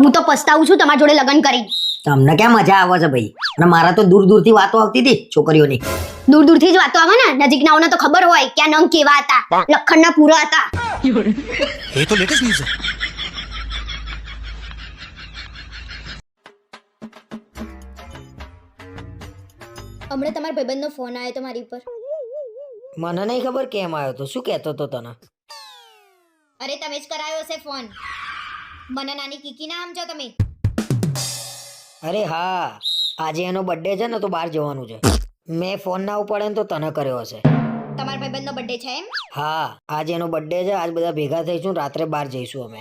હું તો પસ્તાવું છું તમારા જોડે લગ્ન કરી તમને ક્યાં મજા આવે છે ભાઈ? અને મારા તો દૂર દૂરથી વાતો આવતી હતી છોકરીઓની. દૂર દૂરથી જ વાતો આવે ને? નજીકનાઓને તો ખબર હોય કે નંગ કેવા હતા લખણના પૂરા હતા. એ તો લેટેસ્ટ ન્યૂઝ છે. તમારા ભાઈબંધનો ફોન આવ્યો તો મારી ઉપર. મને નહીં ખબર કેમ આવ્યો તો? શું કહેતો તો તને? અરે તમે જ કરાયો હશે ફોન મને નાની કીકી ના સમજો તમે. અરે હા આજે એનો બર્થડે છે ને તો બહાર જવાનું છે. મેં ફોન ના ઉપાડે ને તો તને કર્યો હશે. તમારા ભાઈબંધનો બર્થડે છે એમ? હા આજે એનો બર્થડે છે આજ બધા ભેગા થઈશું રાત્રે બહાર જઈશું અમે.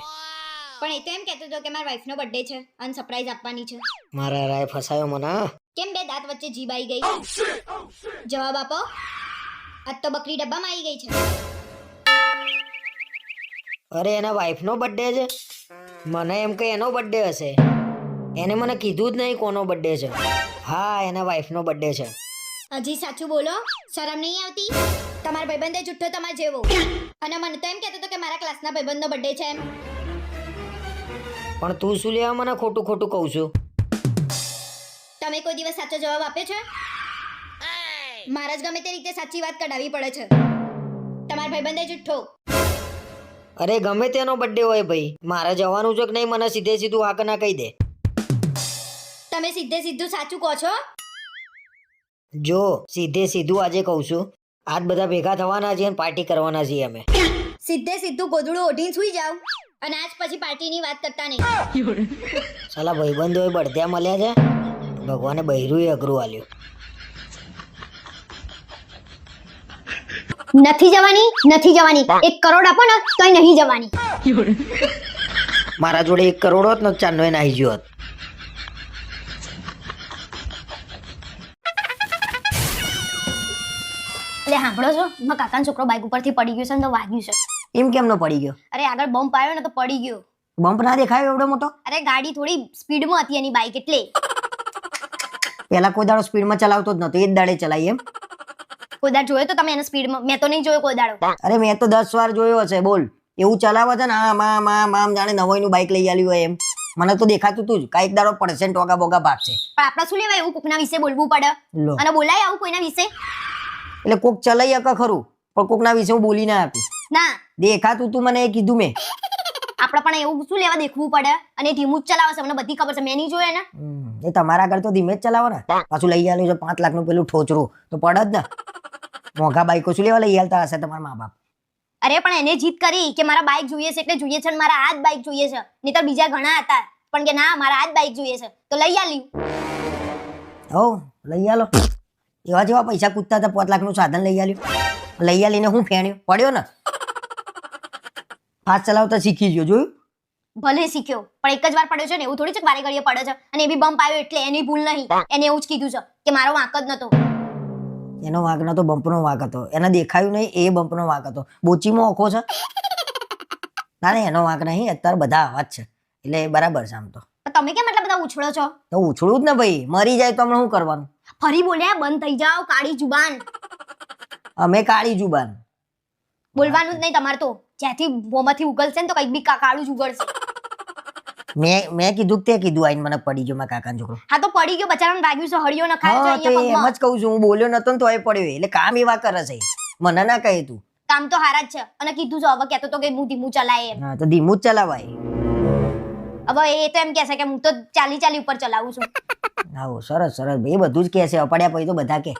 પણ એ તો એમ કહેતો હતો કે મારા વાઈફનો બર્થડે છે અને સરપ્રાઈઝ આપવાની છે. મારા રાય ફસાયો મને કેમ બે દાંત વચ્ચે જીભ આવી ગઈ? જવાબ આપો. આજ તો બકરી ડબ્બામાં આવી ગઈ છે. અરે એના વાઈફનો બર્થડે છે? મને એમ કે એનો બર્થડે હશે. એને મને કીધું જ નહીં કોનો બર્થડે છે. હા એના વાઈફનો બર્થડે છે. હજી સાચું બોલો? શરમ નહીં આવતી? તમારા ભાઈબંધે જુઠ્ઠો તમારે જેવો. અને મને તો એમ કહેતો હતો કે મારા ક્લાસના ભાઈબંધનો બર્થડે છે એમ. પણ તું શું લેવા મને ખોટું ખોટું કહું છું? તમે કોઈ દિવસ સાચો જવાબ આપ્યો છે? મારા જ ગમે તે રીતે સાચી વાત કઢાવી પડે છે. તમારા ભાઈબંધે જુઠ્ઠો. અરે ગમે તેનો બર્થડે હોય ભાઈ. મારે જવાનું છે કે નહીં મને સીધે સીધું હા કે ના કહી દે. તમે સીધે સીધું સાચું કહો છો? જો સીધે સીધું આજે કહું છું. આજ બધા ભેગા થવાના છીએ અને પાર્ટી કરવાના છીએ અમે. સીધે સીધું ગોદડું ઓઢીને સુઈ જાવ અને આજ પછી પાર્ટીની વાત કરતા નહીં. સાલા ભાઈબંધોએ બળદ્યા મળ્યા છે. ભગવાને બૈરું અઘરું આલ્યું. નથી જવાની નથી જવાની. એક કરોડ આપો ને તોય નહીં જવાની. મારા જોડે એક કરોડ હોત ને ચાંદો એને આવી ગયો હોત. એટલે સાંભળો છો મારા કાકાનો છોકરો બાઇક ઉપરથી પડી ગયો છે ને તો વાગ્યું છે. એમ કેમ નો પડી ગયો? અરે આગળ બમ્પ આવ્યો ને તો પડી ગયો. બમ્પ ના દેખાયો એવડો મોટો? અરે ગાડી થોડી સ્પીડમાં હતી એની બાઇક એટલે. પેલા કોઈ દાડો સ્પીડમાં ચલાવતો જ નતો એ જ દાડે ચલાવી એમ. કોઈ દાડ જોયો તો તમે એને સ્પીડમાં મેં તો નહીં જોયો કોઈ દાડો અરે મેં તો દસ વાર જોયો છે બોલ. એવું ચલાવે છે ને આમ આમ આમ આમ જાણે નવાઈનું બાઇક લઈ આવ્યું હોય એમ. મને તો દેખાતું તું જ. કાંઈક દાડો પડશે ને ટોગા બોગા ભાગશે પણ આપણે શું લેવાય એવું કોકના વિશે બોલવું પડે? અને બોલાય આવું કોઈના વિશે? એટલે કોક ચલાઈ શકે ખરું પણ કોકના વિશે હું બોલી ના આપી ના. દેખાતું તું મને કીધું મેં. આપણે પણ એવું શું લેવા દેખવું પડે? અને ધીમું જ ચલાવે છે મને બધી ખબર છે. મેં નહીં જોયે ને એ તમારા આગળ તો ધીમે જ ચલાવો ને પાછું લઈ આવ્યું છે પાંચ લાખનું પેલું ઠોચરું. તો પડે જ ને. મોંઘા બાઈકો શું લેવા લઈ હાલતા હશે તમારા મા બાપ? અરે પણ એને જીત કરી કે મારા બાઈક જોઈએ છે એટલે જોઈએ છે અને મારા આ જ બાઈક જોઈએ છે. નહીતર બીજા ઘણા હતા. પણ કે ના મારા આ જ બાઈક જોઈએ છે. તો લઈ આલ્યું હો લઈ આલો. એવા જેવા પૈસા કૂદતા હતા પાંચ લાખનું સાધન લઈ આલ્યું. લઈ આલીને હું ફેણ્યો? પડ્યો ને? ફાસ્ટ ચલાવતા શીખી ગયો જોયું? ભલે શીખ્યો પણ એક જ વાર પડ્યો છે ને એવું થોડી છે વારે ઘડીએ પડે છે? અને એ બી બમ્પ આવ્યો એટલે એની ભૂલ નહીં. એને એવું જ કીધું છે કે મારો વાંક જ નતો એનો વાંક નતો બમ્પનો વાંક હતો. એને દેખાયું નહીં એ બમ્પનો વાંક હતો. બોચીમાં ઓખો છે? ના ના એનો વાંક નહીં અત્યારે બધા આવા જ છે. એટલે બરાબર છે આમ તો. તમે કેમ એટલા બધા ઉછળો છો? તો ઉછળું જ ને ભાઈ. મરી જાય તો શું કરવાનું? ફરી બોલ્યા બંધ થઈ જાઓ કાળી જુબાન. અમે કાળી જુબાન. બોલવાનું જ નહીં તમારે તો. જ્યાંથી મોંમાંથી ઉગલશે ને તો કંઈક બી કાળું જ ઉગળશે. મેં મેં કીધું કે તે કીધું આઈને મને પડી ગયો મારા કાકાનો છોકરો. હા તો પડી ગયો બચારાને વાગ્યું છે હળિયો ન ખાય છે હા તો અહીંયા એમ પગમાં. જ કહું છું હું બોલ્યો નતો ને તોય પડ્યો એટલે કામ એવા કરે છે. મને ના કહે તું. કામ તો હારા જ છે. અને કીધું છે હવે કહેતો તો કે હું ધીમું ચલાય એમ. હા તો ધીમું જ ચલાવાય. હવે એ તો એમ કહેશે કે હું તો ચાલી ચાલી ઉપર ચલાવું છું. આવો સરસ સરસ. એ બધું જ કહે છે. પડ્યા પછી તો બધા કે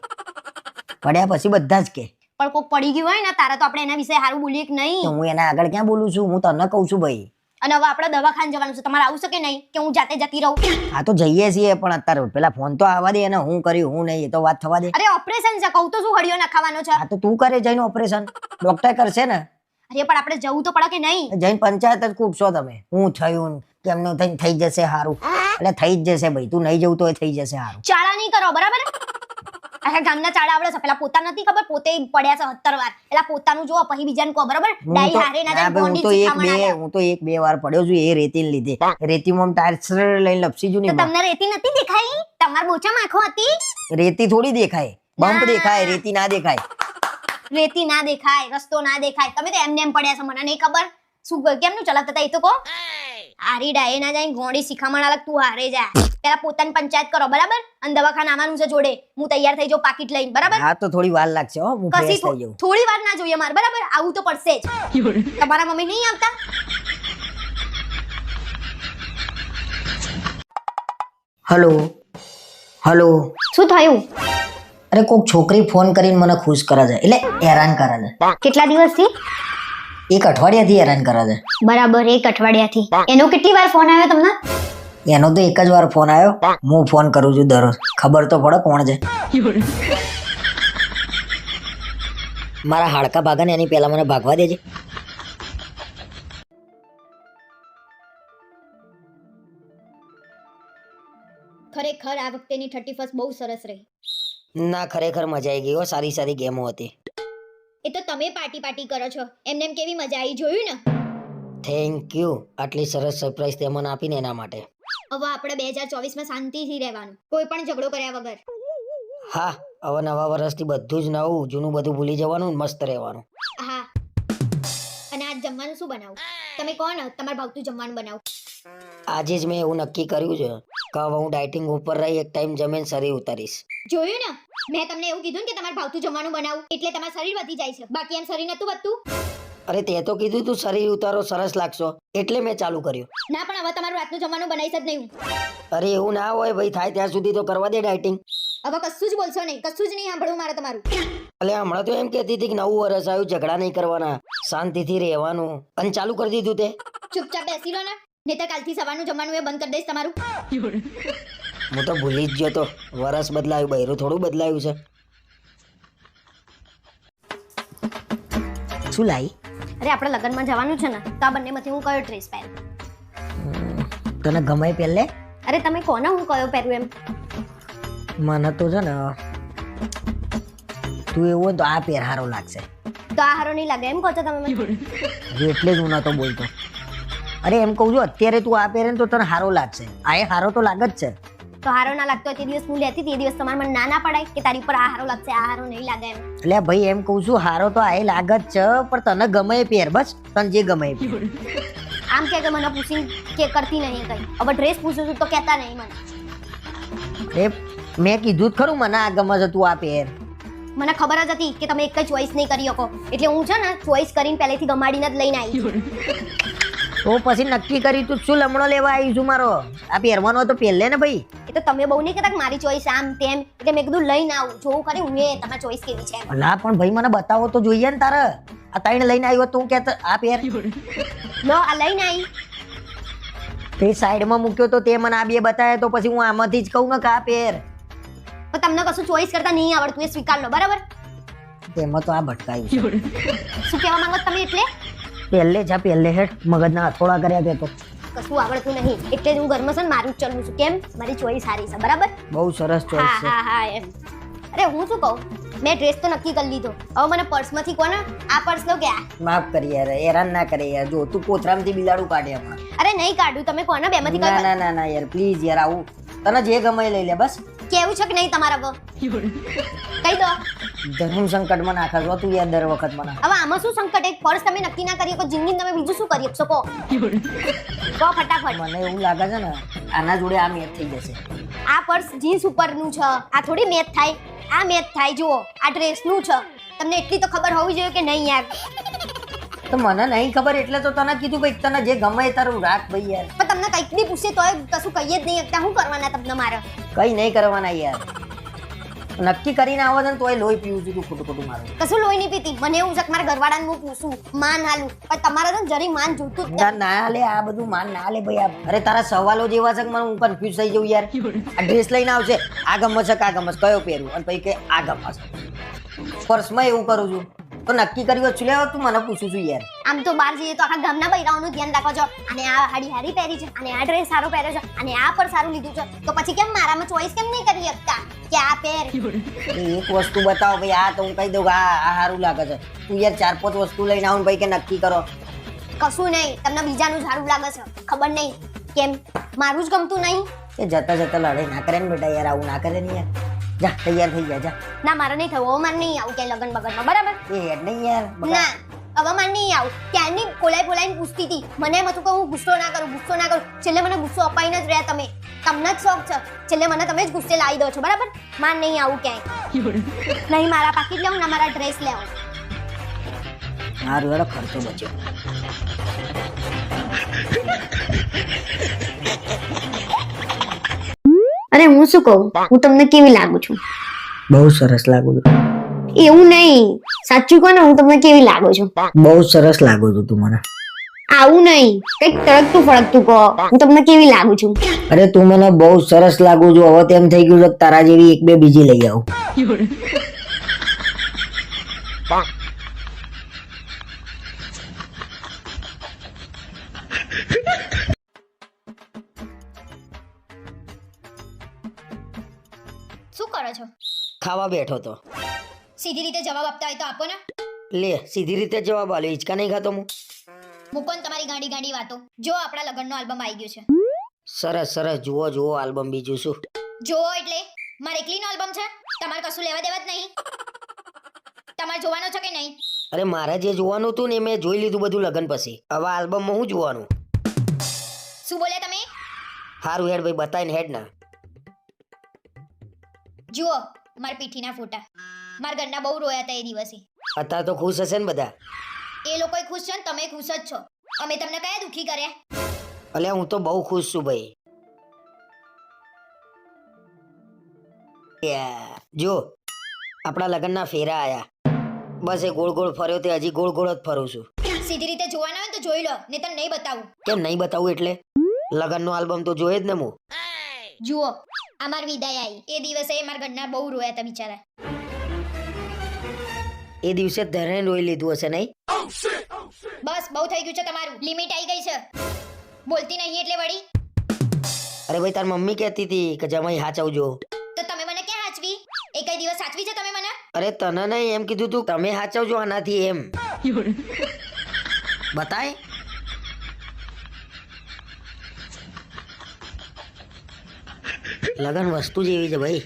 પડ્યા પછી બધા જ કે પણ કોક પડી ગયું હોય ને તારા તો આપણે એના વિશે સારું બોલીએ કે તો નહીં હું એના આગળ ક્યાં બોલું છું? હું તને કહું છું ભાઈ. અને હવે આપણે દવાખાને જવાનું છે. તમારે આવું છે કે નહીં? કે હું જાતે જતી રહું? આ તો જઈએ છીએ પણ અત્યારે પેલા ફોન તો આવવા દે અને હું કર્યું હું નહીં એ તો વાત થવા દે. અરે ઓપરેશન છે. કહું તો શું હળિયો નખાવાનો છે? આ તો તું કરે જઈને ઓપરેશન ડોક્ટર કરશે ને. અરે પણ આપણે જવું તો પડે કે નહીં? જઈને પંચાયત જ કૂટશો તમે. હું થયું કેમનું થઈને થઈ જશે સારું. એટલે થઈ જ જશે ભાઈ. તું નહીં જવું તો એ થઈ જશે સારું. ચાળા નહીં કરો બરાબર? આખા ગામના ચાડા આવડે છે. પેલા પોતા નથી ખબર પોતે પડ્યા છે સત્તર વાર. પેલા પોતાનું જો પછી બીજાને કહો બરાબર? ડાઈ હારે ના જાય હું તો એક બે હું તો એક બે વાર પડ્યો છું એ રેતી લીધે. રેતીમાં ટાયર લઈને લપસી જુ ને તમને રેતી નથી દેખાઈ તમાર બોચા માખો હતી? રેતી થોડી દેખાય. બમ્પ દેખાય રેતી ના દેખાય. રેતી ના દેખાય રસ્તો ના દેખાય. તમે તો એમને એમ પડ્યા છો મને નહીં ખબર. શું કેમનું ચલાવતા હતા એ તો કહો. આરી ડાયે ના જાય ગોળી શીખામણ અલગ તું હારે જા. પેલા પોતાની પંચાયત કરો બરાબર? અને દવાખાને આવવાનું છે જોડે. હું તૈયાર થઈ જાઉં પાકીટ લઈને બરાબર? હા તો થોડી વાર લાગશે હો હું કશી ફ્રેશ થઈ જાઉં. થોડી વાર ના જોઈએ મારે બરાબર? આવું તો પડશે જ. તમારા મમ્મી નહીં આવતા? Hello hello. શું થયું? અરે કોક છોકરી ફોન કરીને મને ખુશ કરે છે. એટલે હેરાન કરે છે. કેટલા દિવસથી? એક અઠવાડિયાથી હેરાન કરે છે. બરાબર એક અઠવાડિયાથી. એનો કેટલી વાર ફોન આવ્યો તમને? એનો તો એક જ વાર ફોન આવ્યો. હું ફોન કરું છું દરરોજ. ખબર તો પડે કોણ છે. મારા હાડકા ભાગા ને એની પહેલા મને ભાગવા દેજે. ખરેખર આ વખતેની થર્ટી ફર્સ્ટ બહુ સરસ રહી. ના ખરેખર મજા આવી ગઈ હો. સારી સારી ગેમો હતી. એ તો તમે પાર્ટી પાર્ટી કરો છો. એમને એમ કેવી મજા આવી જોયું ને? થેન્ક યુ આટલી સરસ સરપ્રાઈઝ તે મને આપીને એના માટે. હવે આપણે બે હજાર ચોવીસમાં શાંતિથી રહેવાનું. કોઈ પણ ઝઘડો કર્યા વગર. હા હવે નવા વર્ષથી બધું જ નવું જૂનું બધું ભૂલી જવાનું ને મસ્ત રહેવાનું. હા. અને આજ જમવાનું શું બનાવું? તમે કોણ? તમારે ભાવતું જમવાનું બનાવું. આજે જ મેં એવું નક્કી કર્યું છે કે હવે હું ડાયટિંગ ઉપર રહી એક ટાઈમ જમીન શરીર ઉતારીશ. જોયું ને? મેં તમને એવું કીધું ને કે તમારે ભાવતું જમવાનું બનાવું. એટલે તમારું શરીર વધી જાય છે. બાકી એમ શરીર નતું વધતું. અરે તે તો કીધું તું શરીર ઉતારો સરસ લાગશો. એટલે મેં ચાલુ કર્યું. ના પણ હવે તમારું રાતનું જમવાનું બનાવીશ જ નહીં અરે એવું ના હોય ભાઈ થાય ત્યાં સુધી તો કરવા દે ડાયટિંગ હવે કશું જ બોલશો નહીં કશું જ નહીં સાંભળવું મારે તમારું. એટલે હમણાં તો એમ કહેતી હતી કે નવું વર્ષ આવ્યું ઝઘડા નહીં કરવાના. શાંતિથી રહેવાનું. અને ચાલુ કરી દીધું તે. ચૂપચાપ બેસી લો ને નહીતર કાલથી સવારનું જમવાનું એ બંધ કરી દઈશ તમારું. હું તો ભૂલી જ ગયો તો. વરસ બદલાયું બૈરું થોડું બદલાયું છે. શું લાઈ? અરે આપણે લગ્નમાં જવાનું છે ને તો આ બંનેમાંથી હું કયો ડ્રેસ પહેરું? તને ગમે પહેલે અરે તમે કોને હું કયો પહેરું એમ? મને તો છે ને તું એવું તો આ પહેર હારો લાગશે. તો આ હારો નહીં લાગે એમ કહો છો તમે મને? એટલે જ હું નતો બોલતો. અરે એમ કહું છું અત્યારે તું આ પહેરે તો તને હારો લાગશે. આ એ હારો તો લાગે જ છે. તો હારો ના લાગતો તે દિવસ હું લેતી તે દિવસ તમારે મને ના ના પડાય કે તારી ઉપર આ હારો લાગશે આ હારો નહીં લાગે એમ. એટલે ભાઈ એમ કહું છું હારો તો આ લાગે જ છે પણ તને ગમે એ પહેર બસ તને જે ગમે એ પહેર આમ કે મને પૂછી કે કરતી નહીં કઈ. હવે ડ્રેસ પૂછું છું તો કહેતા નહીં મને. એ મેં કીધું જ ખરું મને આ ગમે છે તું આ પહેર મને ખબર જ હતી કે તમે એક જ ચોઈસ નહીં કરી શકો. એટલે હું છે ને ચોઈસ કરીને પહેલેથી ગમાડીને જ લઈને આવી. તો પછી નક્કી કરી તું શું લમણો લેવા આવી છું મારો? આ પહેરવાનો તો પહેરલે ને ભાઈ. એ તો તમે બહુ નહીં કહેતા મારી ચોઈસ આમ તેમ. એટલે મેં કીધું લઈને આવું. જોવું ખરી હું એ તમારી ચોઈસ કેવી છે ના પણ ભાઈ મને બતાવો તો જોઈએ ને તારે. આ તાઈને લઈને આવ્યો તું કે આ પહેર. લો આ લઈને આવી તે સાઈડમાં મૂક્યો તો તે મને આ બે બતાવે તો પછી હું આમાંથી જ કહું ને કે આ પહેર. પણ તમને કશું ચોઈસ કરતા નહીં આવડતું એ સ્વીકાર લો બરાબર? તેમાં તો આ ભટકાયું શું કહેવા માંગો તમે એટલે? પહેલે જા પહેલે હેઠ મગજના હથોડા કર્યા તે તો. કશું આવડતું નહીં. એટલે જ હું ઘરમાં છે ને મારું જ ચલું છું. કેમ? મારી ચોઈસ સારી છે બરાબર? બહુ સરસ ચોઈસ છે. હા હા એમ. અરે હું શું કહું? મેં ડ્રેસ તો નક્કી કરી લીધો. હવે મને પર્સમાંથી કોને? આ પર્સ લો કે આ? માફ કરી યાર હેરાન ના કરે યાર. જો તું કોથરામથી બિલાડું કાઢે હમણાં. અરે નહીં કાઢું. તમે કોને બેમાંથી ના ના ના ના યાર પ્લીઝ યાર આવું. તને જે ગમે લઈ લે બસ. કેવું છે કે નહીં તમારા હવે કહી દો. ધર્મ સંકટમાં નાખા છો તું યાર દર વખત મને હવે આમાં શું સંકટ? એક પર્સ તમે નક્કી ના કરી શકો જિંદગી તમે બીજું શું કરી શકો કહો ફટાફટ. મને એવું લાગે છે ને આના જોડે આ મેચ થઈ જશે. આ પર્સ જીન્સ ઉપરનું છે. આ થોડી મેચ થાય. આ મેચ થાય જુઓ. આ ડ્રેસનું છે. તમને એટલી તો ખબર હોવી જોઈએ કે નહીં યાર. તો મને નહીં ખબર એટલે તો તને કીધું ભાઈ તને જે ગમે તારું રાખ ભાઈ યાર. તમને કંઈક બી પૂછે તોય કશું કહીએ જ નહીં. શકતા શું કરવાના તમને મારે? કઈ નહીં કરવાના યાર. નક્કી કરીને આવો ને તોય લોહી પીવું છું ખોટું ખોટું મારું. કશું લોહી નહીં પીતી. મને એવું છે કે મારા ઘરવાળાને હું પૂછું માન હાલું. પણ તમારે તો જરી માન જોતું જ ના ના લે આ બધું માન ના લે ભાઈ. આ- અરે તારા સવાલો જેવા છે કે મને હું કન્ફ્યુઝ થઈ જઉં યાર. આ ડ્રેસ લઈને આવશે આ ગમે છે કે આ ગમે કયો પહેરું અને પછી કે આ ગમે છે પર્સમાં એવું કરું છું. તો નક્કી કર્યું છું લે તું મને પૂછું છું યાર. આમ તો બહાર જઈએ તો આખા ગામના બૈરાઓનું ધ્યાન રાખો છો. અને આ હાડી હારી પહેરી છે અને આ ડ્રેસ સારો પહેર્યો છે અને આ પર સારું લીધું છે. તો પછી કેમ મારામાં ચોઈસ કેમ નહીં કરી શકતા? કે આ પહેર એક વસ્તુ બતાવો ભાઈ આ તો હું કહી દઉં કે આ આ સારું લાગે છે. તું યાર ચાર પાંચ વસ્તુ લઈને આવું ભાઈ કે નક્કી કરો. કશું નહીં તમને બીજાનું સારું લાગે છે. ખબર નહીં. કેમ? મારું જ ગમતું નહીં. એ જતા જતા લડાઈ ના કરે ને બેટા યાર આવું ના કરે ને યાર. જા તૈયાર થઈ જા જા. ના મારે નહીં થવું મારે નહીં આવું ક્યાંય લગન બગનમાં. બરાબર? એ નહીં યાર ના. હવે નહીં આવું ક્યારની બોલાઈ બોલાઈને પૂછતી હતી. મને એમ હતું કે હું ગુસ્સો ના કરું ગુસ્સો ના કરું. છેલ્લે મને ગુસ્સો અપાઈને જ રહ્યા તમે. તમને જ શોખ છે. છેલ્લે મને તમે જ ગુસ્સે લાવી દો છો બરાબર? માર નહીં આવું ક્યાંય. નહીં મારા પાકીટ લેવું ના મારા ડ્રેસ લેવું. સારું હેડો ખર્ચો બચ્યો. અરે હું શું કહું? હું તમને કેવી લાગુ છું? બહુ સરસ લાગુ છું. એવું નહીં. સાચું કહો ને હું તમને કેવી લાગો છું? બહુ સરસ લાગો છું તું મને. આવું નહીં કંઈક તડકતું ફળકતું કહો હું તમને કેવી લાગુ છું? અરે તું મને બહુ સરસ લાગુ છું હવે તેમ થઈ ગયું છે તારા જેવી એક બે બીજી લઈ આવું. શું કરો છો? ખાવા બેઠો તો. સીધી રીતે જવાબ આપતા હોય તો આપો ને. લે સીધી રીતે જવાબ આલ્યો હિંચકા નહીં ખાતો હું. મૂકો ને તમારી ગાંડી ગાંડી વાતો. જો આપણા લગ્નનો આલ્બમ આવી ગયો છે. સરસ સરસ જુઓ જુઓ આલ્બમ બીજું શું. જુઓ એટલે મારે એકલીનો આલ્બમ છે? તમારે કશું લેવા દેવા જ નહીં. તમારે જોવાનો છે કે નહીં? અરે મારે જે જોવાનું હતું ને મેં જોઈ લીધું બધું લગ્ન પછી. હવે આલ્બમમાં હું જોવાનું? શું બોલ્યા તમે? હારું હેડ ભાઈ બતાવીને હેડ ના જુઓ મારા પીઠીના ફોટા. મારા ઘરના બહુ રોયા હતા એ દિવસે. અત્યારે તો ખુશ હશે ને બધા? એ લોકો ખુશ છે ને તમે ખુશ જ છો. અમે તમને કયા દુખી કર્યા? અલ્યા હું તો બહુ ખુશ છું ભાઈ. જો આપણા લગ્નના ફેરા આયા. બસ એ ગોળ ગોળ ફર્યો તે હજી ગોળ ગોળ જ ફરું છું. સીધી રીતે જોવાના હોય ને તો જોઈ લો નહીં તો નહીં બતાવું. કેમ નહીં બતાવું એટલે? લગ્નનો આલ્બમ તો જોયે જ ને હું. જુઓ અમાર વિદાય આવી એ દિવસે મારા ઘરના બહુ રોયા હતા બિચારા. એ દિવસે ધરે રોઈ લીધું હશે નહીં? બસ બહુ થઈ ગયું છે તમારું. લિમિટ આવી ગઈ છે. બોલતી નહીં એટલે વળી. અરે ભાઈ તાર મમ્મી કહેતી હતી કે જમાઈ હાચવજો. તો તમે મને ક્યાં હાચવી? એ કઈ દિવસ સાચવી છે તમે મને? અરે તને નહીં એમ કીધું તું તમે હાચવજો આનાથી એમ. બતાય. લગન વસ્તુ જેવી છે ભાઈ.